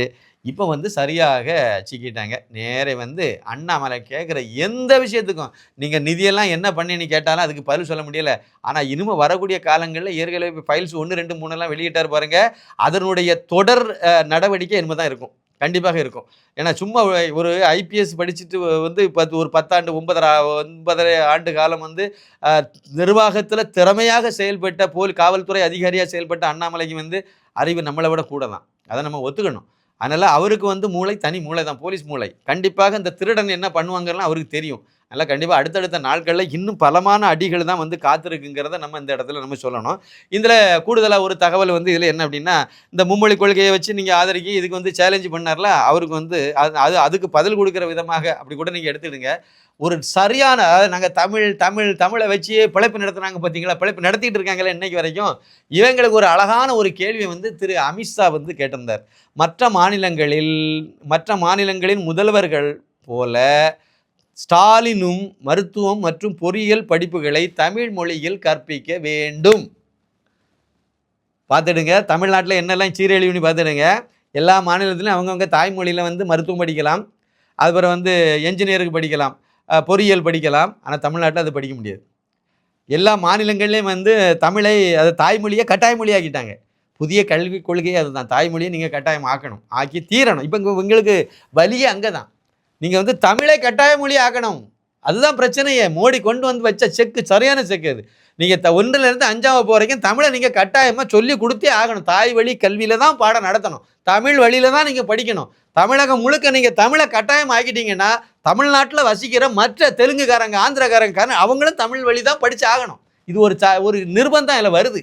இப்போ வந்து சரியாக சிக்கிட்டாங்க. நேரே வந்து அண்ணாமலை கேட்குற எந்த விஷயத்துக்கும் நீங்கள் நிதியெல்லாம் என்ன பண்ணின்னு கேட்டாலும் அதுக்கு பதில் சொல்ல முடியல. ஆனால் இனிமேல் வரக்கூடிய காலங்களில் ஏற்கனவே ஃபைல்ஸ் ஒன்று ரெண்டு மூணுலாம் வெளியிட்டார் பாருங்கள் அதனுடைய தொடர் நடவடிக்கை இனிமே தான் இருக்கும். கண்டிப்பாக இருக்கும். ஏன்னா சும்மா ஒரு ஐபிஎஸ் படிச்சுட்டு வந்து பத்து ஒரு பத்தாண்டு ஒன்பதரை ஒன்பதரை ஆண்டு காலம் வந்து நிர்வாகத்தில் திறமையாக செயல்பட்ட போல் காவல்துறை அதிகாரியாக செயல்பட்ட அண்ணாமலைக்கு வந்து அறிவு நம்மளை விட கூட தான். அதை நம்ம ஒத்துக்கணும். அதனால் அவருக்கு வந்து மூளை தனி மூளை தான் போலீஸ் மூளை. கண்டிப்பாக இந்த திருடன் என்ன பண்ணுவாங்கலாம் அவருக்கு தெரியும். அதனால் கண்டிப்பாக அடுத்தடுத்த நாட்களில் இன்னும் பலமான அடிகள் தான் வந்து காத்திருக்குங்கிறத நம்ம இந்த இடத்துல நம்ம சொல்லணும். இதில் கூடுதலாக ஒரு தகவல் வந்து இதில் என்ன அப்படின்னா இந்த மும்மொழி கொள்கையை வச்சு நீங்கள் ஆதரிக்கி இதுக்கு வந்து சேலஞ்சு பண்ணார்ல அவருக்கு வந்து அது அது அதுக்கு பதில் கொடுக்குற விதமாக அப்படி கூட நீங்கள் எடுத்துடுங்க. ஒரு சரியான அதாவது நாங்கள் தமிழ் தமிழ் தமிழை வச்சு பிழைப்பு நடத்துனாங்க பார்த்தீங்களா பிழைப்பு நடத்திட்டு இருக்காங்களே இன்னைக்கு வரைக்கும். இவங்களுக்கு ஒரு அழகான ஒரு கேள்வியை வந்து திரு அமித்ஷா வந்து கேட்டிருந்தார். மற்ற மாநிலங்களில் மற்ற மாநிலங்களின் முதல்வர்கள் போல ஸ்டாலினும் மருத்துவம் மற்றும் பொறியியல் படிப்புகளை தமிழ் மொழியில் கற்பிக்க வேண்டும். பார்த்துடுங்க. தமிழ்நாட்டில் என்னெல்லாம் சீரழிவுன்னு பார்த்துடுங்க. எல்லா மாநிலத்திலும் அவங்கவுங்க தாய்மொழியில் வந்து மருத்துவம் படிக்கலாம். அதுக்கப்புறம் வந்து என்ஜினியருக்கு படிக்கலாம். பொறியியல் படிக்கலாம். ஆனால் தமிழ்நாட்டில் அது படிக்க முடியாது. எல்லா மாநிலங்கள்லேயும் வந்து தமிழை அது தாய்மொழியை கட்டாய மொழியாக்கிட்டாங்க. புதிய கல்விக் கொள்கையே அதுதான். தாய்மொழியை நீங்கள் கட்டாயம் ஆக்கணும். ஆக்கி தீரணும். இப்போ உங்களுக்கு வலியே அங்கே தான் நீங்கள் வந்து தமிழை கட்டாய மொழி ஆக்கணும் அதுதான் பிரச்சனையே. மோடி கொண்டு வந்து வச்ச செக்கு சரியான செக்கு அது. நீங்கள் த ஒன்றுலேருந்து அஞ்சாவது வகுப்பு வரைக்கும் தமிழை நீங்கள் கட்டாயமாக சொல்லி கொடுத்தே ஆகணும். தாய் வழி கல்வியில் தான் பாடம் நடத்தணும். தமிழ் வழியில் தான் நீங்கள் படிக்கணும். தமிழகம் முழுக்க நீங்கள் தமிழை கட்டாயம் ஆக்கிட்டீங்கன்னா தமிழ்நாட்டில் வசிக்கிற மற்ற தெலுங்குக்காரங்க ஆந்திரக்காரங்க அவங்களும் தமிழ் வழி தான் படித்து ஆகணும். இது ஒரு ச ஒரு நிர்பந்தம் இதில் வருது.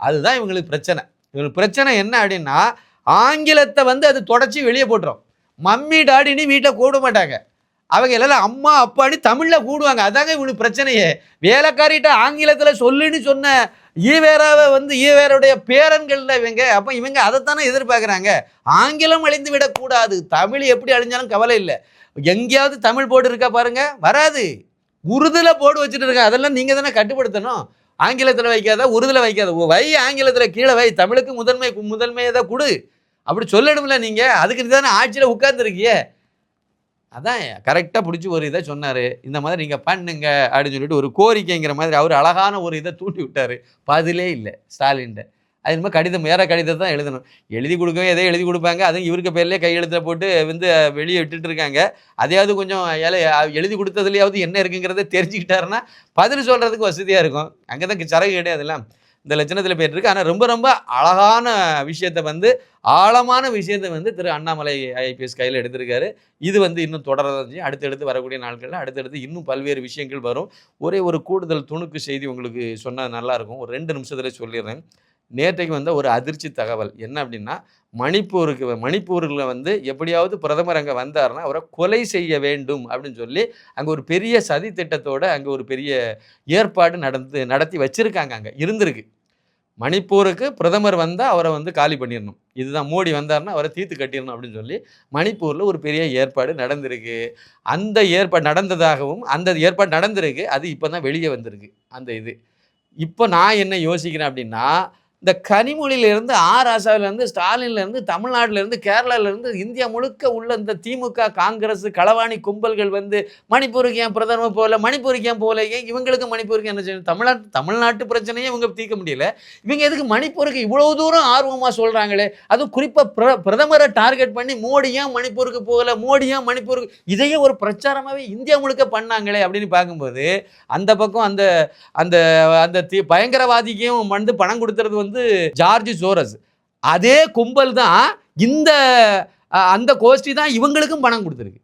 அதுதான் இவங்களுக்கு பிரச்சனை. இவங்களுக்கு பிரச்சனை என்ன அப்படின்னா ஆங்கிலத்தை வந்து அது தொடச்சி வெளியே போட்டுரும். மம்மி டாடின்னு வீட்டில் கூட மாட்டாங்க. அவங்க எல்லாரும் அம்மா அப்பான்னு தமிழில் கூடுவாங்க. அதாங்க இவனுக்கு பிரச்சனையே. வேலைக்காரிட்ட ஆங்கிலத்தில் சொல்லுன்னு சொன்ன ஈவேராவை வந்து ஈவேருடைய பேரன்கள்ல இவங்க அப்போ இவங்க அதைத்தானே எதிர்பார்க்குறாங்க. ஆங்கிலம் அழிந்து விடக்கூடாது. தமிழ் எப்படி அழிஞ்சாலும் கவலை இல்லை. எங்கேயாவது தமிழ் போர்டு இருக்கா பாருங்க. வராது. உருதில் போர்டு வச்சுட்டு இருக்காங்க. அதெல்லாம் நீங்கள் தானே கட்டுப்படுத்தணும். ஆங்கிலத்தில் வைக்காத உருதில் வைக்காத. வை ஆங்கிலத்தில் கீழே வை. தமிழுக்கு முதன்மை முதன்மையை தான் கொடு. அப்படி சொல்லணும்ல நீங்கள் அதுக்கு தானே ஆட்சியில் உட்கார்ந்துருக்கியே. அதான் கரெக்டாக பிடிச்சி ஒரு இதை சொன்னார். இந்த மாதிரி நீங்கள் பண்ணுங்க அப்படின்னு சொல்லிட்டு ஒரு கோரிக்கைங்கிற மாதிரி அவர் அழகான ஒரு இதை தூண்டி விட்டார். பதிலே இல்லை ஸ்டாலின்ட. அது இனிமேல் கடிதம் வேற கடிதத்தை தான் எழுதணும். எழுதி கொடுக்கவே எதையும் எழுதி கொடுப்பாங்க. அதுவும் இவருக்கு பேர்லேயே கையெழுத்தில் போட்டு வந்து வெளியே விட்டுட்டு இருக்காங்க. அதையாவது கொஞ்சம் ஏழை எழுதி கொடுத்ததுலையாவது என்ன இருக்குங்கிறத தெரிஞ்சுக்கிட்டாருன்னா பதில் சொல்கிறதுக்கு வசதியாக இருக்கும். அங்கே தான் சரகு கிடையாதுலாம் இந்த லட்சணத்தில் போயிட்டுருக்கு ஆனால் ரொம்ப ரொம்ப அழகான விஷயத்தை வந்து ஆழமான விஷயத்தை வந்து திரு அண்ணாமலை ஐபிஎஸ் கையில் எடுத்திருக்காரு. இது வந்து இன்னும் தொடர்ந்து அடுத்தடுத்து வரக்கூடிய நாட்களில் அடுத்தடுத்து இன்னும் பல்வேறு விஷயங்கள் வரும். ஒரே ஒரு கூடுதல் துணுக்கு செய்தி உங்களுக்கு சொன்னால் நல்லாயிருக்கும் ஒரு ரெண்டு நிமிஷத்தில் சொல்லிடுறேன். நேற்றைக்கு வந்த ஒரு அதிர்ச்சி தகவல். என்ன அப்படின்னா மணிப்பூருக்கு மணிப்பூரில் வந்து எப்படியாவது பிரதமர் அங்கே வந்தாருன்னா அவரை கொலை செய்ய வேண்டும் அப்படின்னு சொல்லி அங்கே ஒரு பெரிய சதி திட்டத்தோடு அங்கே ஒரு பெரிய ஏற்பாடு நடந்து நடத்தி வச்சுருக்காங்க அங்கே. இருந்திருக்கு. மணிப்பூருக்கு பிரதமர் வந்தால் அவரை வந்து காலி பண்ணிடணும். இதுதான் மோடி வந்தார்னா அவரை தீர்த்து கட்டிடணும் அப்படின்னு சொல்லி மணிப்பூரில் ஒரு பெரிய ஏற்பாடு நடந்திருக்கு. அந்த ஏற்பாடு நடந்ததாகவும் அந்த ஏற்பாடு நடந்திருக்கு. அது இப்போ தான் வெளியே வந்திருக்கு. அந்த இது. இப்போ நான் என்ன யோசிக்கிறேன் அப்படின்னா இந்த கனிமொழியிலேருந்து ஆ ராசாவிலேருந்து ஸ்டாலின்லேருந்து தமிழ்நாட்டிலேருந்து கேரளாவிலேருந்து இந்தியா முழுக்க உள்ள இந்த திமுக காங்கிரஸ் களவாணி கும்பல்கள் வந்து மணிப்பூருக்கு ஏன் பிரதமர் போகல மணிப்பூருக்கு ஏன் போகல ஏன் இவங்களுக்கு மணிப்பூருக்கு என்ன செய்யணும்? தமிழ்நாட்டு தமிழ்நாட்டு பிரச்சனையே இவங்க தீர்க்க முடியல. இவங்க எதுக்கு மணிப்பூருக்கு இவ்வளோ தூரம் ஆர்வமாக சொல்கிறாங்களே அதுவும் குறிப்பாக பிர பிரதமரை டார்கெட் பண்ணி மோடி ஏன் மணிப்பூருக்கு போகல மோடி ஏன் மணிப்பூருக்கு இதையே ஒரு பிரச்சாரமாகவே இந்தியா முழுக்க பண்ணாங்களே அப்படின்னு பார்க்கும்போது அந்த பக்கம் அந்த அந்த அந்த தீ பயங்கரவாதிக்கும் வந்து பணம் கொடுத்துறது வந்து வந்து ஜார்ஜ் சோரஸ். அதே கும்பல் தான் இந்த அந்த கோஷ்டி தான் இவங்களுக்கும் பணம் கொடுத்துருக்கு.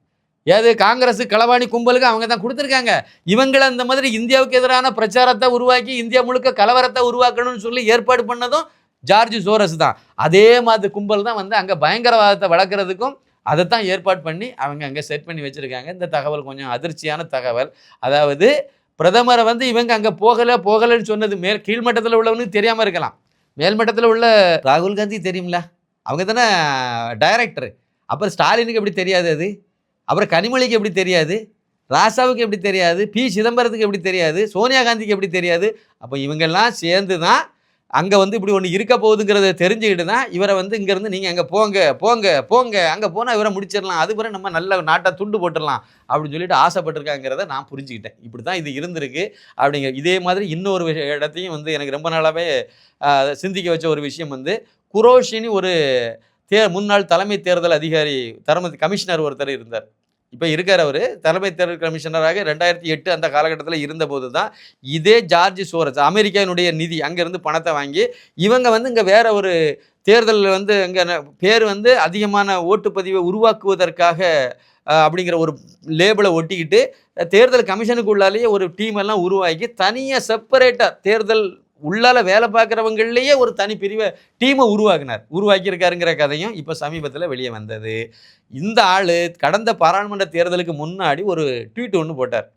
ஏது காங்கிரஸ் களவாணி கும்பலுக்கு அவங்க தான் கொடுத்துருக்காங்க. இவங்களை அந்த மாதிரி இந்தியாவுக்கு எதிரான பிரச்சாரத்தை உருவாக்கி இந்தியா முழுக்க கலவரத்தை உருவாக்கணும்னு சொல்லி ஏற்பாடு பண்ணதும் ஜார்ஜ் சோரஸ் தான். அதே மாதிரி கும்பல் தான் வந்து அங்கே பயங்கரவாதத்தை வளர்க்குறதுக்கும் அதைத்தான் ஏற்பாடு பண்ணி அவங்க அங்கே செட் பண்ணி வச்சுருக்காங்க. இந்த தகவல் கொஞ்சம் அதிர்ச்சியான தகவல். அதாவது பிரதமரை வந்து இவங்க அங்கே போகலை போகலைன்னு சொன்னது மேல் கீழ்மட்டத்தில் உள்ளவனுக்கு தெரியாமல் இருக்கலாம். மேல்மட்டத்தில் உள்ள ராகுல் காந்தி தெரியும்ல? அவங்க தானே டைரக்டர் அப்புறம் ஸ்டாலினுக்கு எப்படி தெரியாது அது? அப்புறம் கனிமொழிக்கு எப்படி தெரியாது? ராசாவுக்கு எப்படி தெரியாது? பி சிதம்பரத்துக்கு எப்படி தெரியாது? சோனியா காந்திக்கு எப்படி தெரியாது? அப்போ இவங்கெல்லாம் சேர்ந்து தான் அங்கே வந்து இப்படி ஒன்று இருக்க போகுதுங்கிறத தெரிஞ்சுக்கிட்டு தான் இவரை வந்து இங்கேருந்து நீங்கள் அங்கே போங்க போங்க போங்க அங்கே போனால் இவரை முடிச்சிடலாம் அது பிறகு நம்ம நல்ல நாட்டை துண்டு போட்டுடலாம் அப்படின்னு சொல்லிட்டு ஆசைப்பட்டிருக்காங்கிறத நான் புரிஞ்சுக்கிட்டேன். இப்படி தான் இது இருந்திருக்கு. அப்படிங்கிற இதே மாதிரி இன்னொரு விஷய இடத்தையும் வந்து எனக்கு ரொம்ப நாளாகவே சிந்திக்க வச்ச ஒரு விஷயம் வந்து குரோஷினி ஒரு தே முன்னாள் தலைமை தேர்தல் அதிகாரி தரமதி கமிஷனர் ஒருத்தர் இருந்தார். இப்போ இருக்கார் அவர். தலைமை தேர்தல் கமிஷனராக ரெண்டாயிரத்தி எட்டு அந்த காலகட்டத்தில் இருந்தபோது தான் இதே ஜார்ஜ் சோரஸ் அமெரிக்காவினுடைய நிதி அங்கேருந்து பணத்தை வாங்கி இவங்க வந்து இங்கே வேற ஒரு தேர்தலில் வந்து இங்கே பேர் வந்து அதிகமான ஓட்டுப்பதிவை உருவாக்குவதற்காக அப்படிங்கிற ஒரு லேபிளை ஒட்டிக்கிட்டு தேர்தல் கமிஷனுக்குள்ளாலேயே ஒரு டீம் எல்லாம் உருவாக்கி தனியாக செப்பரேட்டாக தேர்தல் உள்ளால வேலை பார்க்குறவங்களையே ஒரு தனி பிரிவை டீமை உருவாக்கினார். உருவாக்கியிருக்காருங்கிற கதையும் இப்போ சமீபத்தில் வெளியே வந்தது. இந்த ஆள் கடந்த பாராளுமன்ற தேர்தலுக்கு முன்னாடி ஒரு ட்வீட் ஒன்று போட்டார்.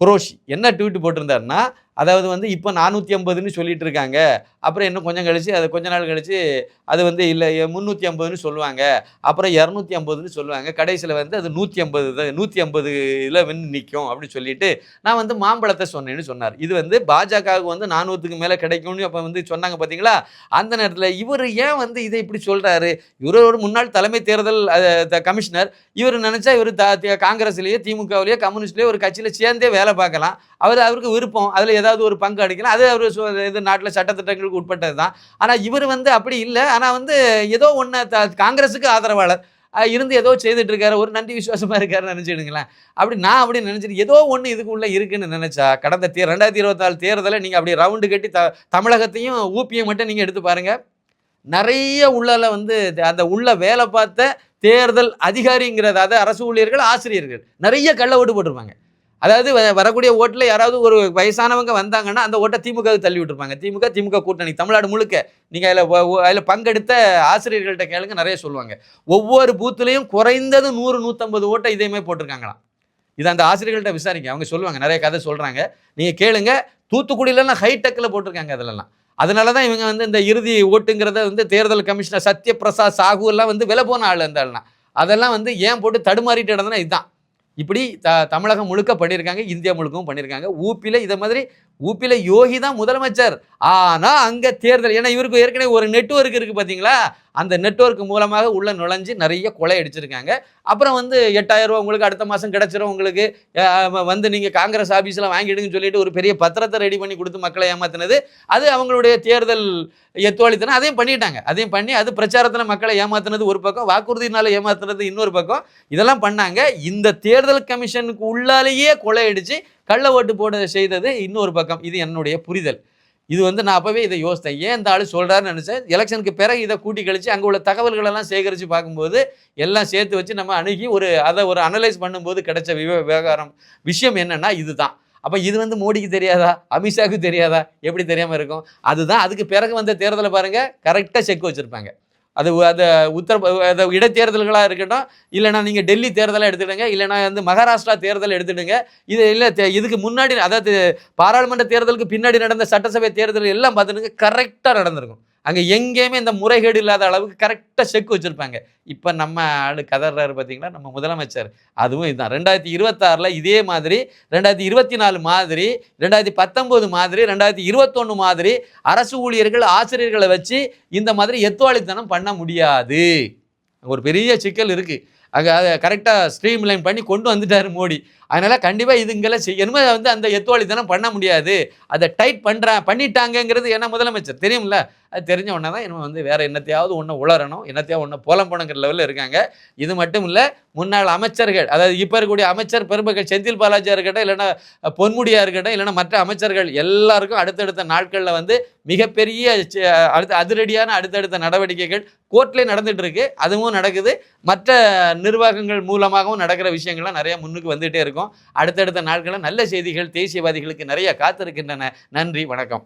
குரோஷி. என்ன ட்வீட் போட்டிருந்தாருன்னா அதாவது வந்து இப்போ நானூற்றி ஐம்பதுன்னு சொல்லிட்டு இருக்காங்க அப்புறம் இன்னும் கொஞ்சம் கழிச்சு அது கொஞ்ச நாள் கழிச்சு அது வந்து இல்லை முந்நூற்றி ஐம்பதுன்னு சொல்லுவாங்க. அப்புறம் இரநூத்தி ஐம்பதுன்னு சொல்லுவாங்க. கடைசியில் வந்து அது நூற்றி ஐம்பது தான் நூற்றி இதில் வந்து நிற்கும் அப்படின்னு சொல்லிட்டு நான் வந்து மாம்பழத்தை சொன்னேன்னு சொன்னார். இது வந்து பாஜகவுக்கு வந்து நானூற்றுக்கு மேலே கிடைக்கும்னு அப்போ வந்து சொன்னாங்க பார்த்தீங்களா அந்த நேரத்தில் இவர் ஏன் வந்து இதை இப்படி சொல்கிறாரு இவர் ஒரு முன்னாள் தலைமை தேர்தல் த- கமிஷனர். இவர் நினச்சா இவர் த காங்கிரஸ்லேயோ திமுகவிலேயோ கம்யூனிஸ்ட்லேயோ ஒரு கட்சியில் சேர்ந்தே வேலை பார்க்கலாம். அவர் அவருக்கு விருப்பம். அதில் ஏதாவது ஒரு பங்கு அடிக்கலாம் அது அவர் சு- இது நாட்டில் சட்டத்திட்டங்களுக்கு உட்பட்டது தான் ஆனால் இவர் வந்து அப்படி இல்லை. ஆனால் வந்து ஏதோ ஒன்று காங்கிரஸுக்கு ஆதரவாளர். இருந்து ஏதோ செய்துட்டு இருக்காரு. ஒரு நன்றி விசுவாசமாக இருக்காருன்னு நினச்சிடுங்களேன் அப்படி நான் அப்படி நினச்சிட்டு ஏதோ ஒன்று இதுக்குள்ளே இருக்குன்னு நினச்சா கடந்த தே ரெண்டாயிரத்தி இருபத்தாறு தேர்தலை நீங்கள் அப்படி ரவுண்டு கட்டி த தமிழகத்தையும் ஊப்பியும் மட்டும் நீங்கள் எடுத்து பாருங்கள் நிறைய உள்ளால வந்து அந்த உள்ள வேலை பார்த்த தேர்தல் அதிகாரிங்கிறது அதாவது அரசு ஊழியர்கள் ஆசிரியர்கள் நிறைய கள்ள ஓட்டு போட்டிருப்பாங்க. அதாவது வ- வரக்கூடிய ஓட்டில் யாராவது ஒரு வயசானவங்க வந்தாங்கன்னா அந்த ஓட்டை திமுக தள்ளி விட்டுருப்பாங்க. திமுக திமுக கூட்டணி. தமிழ்நாடு முழுக்க. நீங்கள் அதில் அதில் பங்கெடுத்த ஆசிரியர்கள்ட்ட கேளுங்க நிறைய சொல்லுவாங்க. ஒவ்வொரு பூத்துலேயும் குறைந்தது நூறு நூற்றம்பது ஓட்டை இதேமே போட்டிருக்காங்களாம். இது அந்த ஆசிரியர்கள்ட்ட விசாரிங்க. அவங்க சொல்லுவாங்க. நிறைய கதை சொல்கிறாங்க நீங்கள் கேளுங்க. தூத்துக்குடியிலலாம் ஹைடெக்கில் போட்டிருக்காங்க அதிலலாம். அதனால தான் இவங்க வந்து இந்த இறுதி ஓட்டுங்கிறத வந்து தேர்தல் கமிஷனர் சத்யபிரசாத் சாகு எல்லாம் வந்து விலை போன ஆள் அந்த அதெல்லாம் வந்து ஏன் போட்டு தடுமாறிட்டு இடம்னா இதுதான். இப்படி த தமிழகம் முழுக்க பண்ணியிருக்காங்க இந்தியா முழுக்கவும் பண்ணியிருக்காங்க ஊப்பியில் இதை மாதிரி ஊப்பியில் யோகி தான் முதலமைச்சர். ஆனால் அங்கே தேர்தல் ஏன்னா இவருக்கு ஏற்கனவே ஒரு நெட்வொர்க் இருக்குது பார்த்தீங்களா அந்த நெட்வொர்க் மூலமாக உள்ள நுழைஞ்சு நிறைய கொலை அடிச்சிருக்காங்க. அப்புறம் வந்து எட்டாயிரம் உங்களுக்கு அடுத்த மாதம் கிடச்சிரும் உங்களுக்கு. வந்து நீங்கள் காங்கிரஸ் ஆஃபீஸில் வாங்கிடுங்கன்னு சொல்லிட்டு ஒரு பெரிய பத்திரத்தை ரெடி பண்ணி கொடுத்து மக்களை ஏமாத்தினது. அது அவங்களுடைய தேர்தல் எத்துவாளித்தனம். அதையும் பண்ணிட்டாங்க. அதையும் பண்ணி அது பிரச்சாரத்தில் மக்களை ஏமாத்தினது ஒரு பக்கம் வாக்குறுதினால ஏமாத்துனது இன்னொரு பக்கம். இதெல்லாம் பண்ணாங்க. இந்த தேர்தல் கமிஷனுக்கு உள்ளாலேயே கொலை அடித்து கள்ள ஓட்டு போட செய்தது இன்னொரு பக்கம். இது என்னுடைய புரிதல். இது வந்து நான் அப்போவே இதை யோசித்தேன். ஏன் இந்த ஆள் சொல்கிறாருன்னு நினச்சேன். எலெக்ஷனுக்கு பிறகு இதை கூட்டி கழித்து அங்கே உள்ள தகவல்களெல்லாம் சேகரித்து பார்க்கும்போது எல்லாம் சேர்த்து வச்சு நம்ம அணுகி ஒரு அதை ஒரு அனலைஸ் பண்ணும்போது கிடைச்ச விவ விவகாரம் விஷயம் என்னென்னா இதுதான். அப்போ இது வந்து மோடிக்கு தெரியாதா? அமித்ஷாவுக்கு தெரியாதா? எப்படி தெரியாமல் இருக்கும்? அதுதான் அதுக்கு பிறகு வந்த தேர்தலை பாருங்க கரெக்டாக செக் வச்சுருப்பாங்க. அது அதை உத்தர அது இடைத்தேர்தல்களாக இருக்கட்டும் இல்லைனா நீங்கள் டெல்லி தேர்தலை எடுத்துடுங்க இல்லைனா வந்து மகாராஷ்டிரா தேர்தல் எடுத்துடுங்க இது இல்லை தே- இதுக்கு முன்னாடி அதாவது பாராளுமன்ற தேர்தலுக்கு பின்னாடி நடந்த சட்டசபை தேர்தல் எல்லாம் பார்த்துட்டுங்க கரெக்டாக நடந்திருக்கும். அங்கே எங்கேயுமே இந்த முறைகேடு இல்லாத அளவுக்கு கரெக்டாக செக் வச்சுருப்பாங்க. இப்போ நம்ம ஆள் கதறாரு பார்த்தீங்களா நம்ம முதலமைச்சர். அதுவும் இதுதான். ரெண்டாயிரத்தி இருபத்தாறில் இதே மாதிரி ரெண்டாயிரத்தி இருபத்தி நாலு மாதிரி ரெண்டாயிரத்தி பத்தொம்போது மாதிரி ரெண்டாயிரத்தி இருபத்தொன்று மாதிரி அரசு ஊழியர்கள் ஆசிரியர்களை வச்சு இந்த மாதிரி எத்துவாளித்தனம் பண்ண முடியாது. ஒரு பெரிய சிக்கல் இருக்குது அங்கே அதை கரெக்டாக ஸ்ட்ரீம் லைன் பண்ணி கொண்டு வந்துட்டாரு மோடி. அதனால் கண்டிப்பாக இதுங்கெல்லாம் செய்யணுமே வந்து அந்த எத்துவாளித்தனம் பண்ண முடியாது. அதை டைட் பண்ணுறேன் பண்ணிட்டாங்கங்கிறது என்ன முதலமைச்சர்? தெரியும்ல? அது தெரிஞ்ச உடனே தான் இனிமேல் வந்து வேறு என்னத்தையாவது ஒன்று உளரணும் என்னத்தையாவது ஒன்று புலம்பணுங்கிற லெவலில் இருக்காங்க. இது மட்டும் இல்லை முன்னாள் அமைச்சர்கள் அதாவது இப்போ இருக்கக்கூடிய அமைச்சர் பெருமக்கள் செந்தில் பாலாஜியாக இருக்கட்டும் இல்லைன்னா பொன்முடியாக இருக்கட்டும் இல்லைன்னா மற்ற அமைச்சர்கள் எல்லாருக்கும் அடுத்தடுத்த நாட்களில் வந்து மிகப்பெரிய ச- அடுத்த அதிரடியான அடுத்தடுத்த நடவடிக்கைகள் கோர்ட்லேயே நடந்துட்டு இருக்கு. அதுவும் நடக்குது. மற்ற நிர்வாகங்கள் மூலமாகவும் நடக்கிற விஷயங்கள்லாம் நிறைய முன்னுக்கு வந்துகிட்டே இருக்கும். இருக்கும். அடுத்தடுத்த நாட்களில் நல்ல செய்திகள் தேசியவாதிகளுக்கு நிறைய காத்திருக்கின்றன. நன்றி வணக்கம்.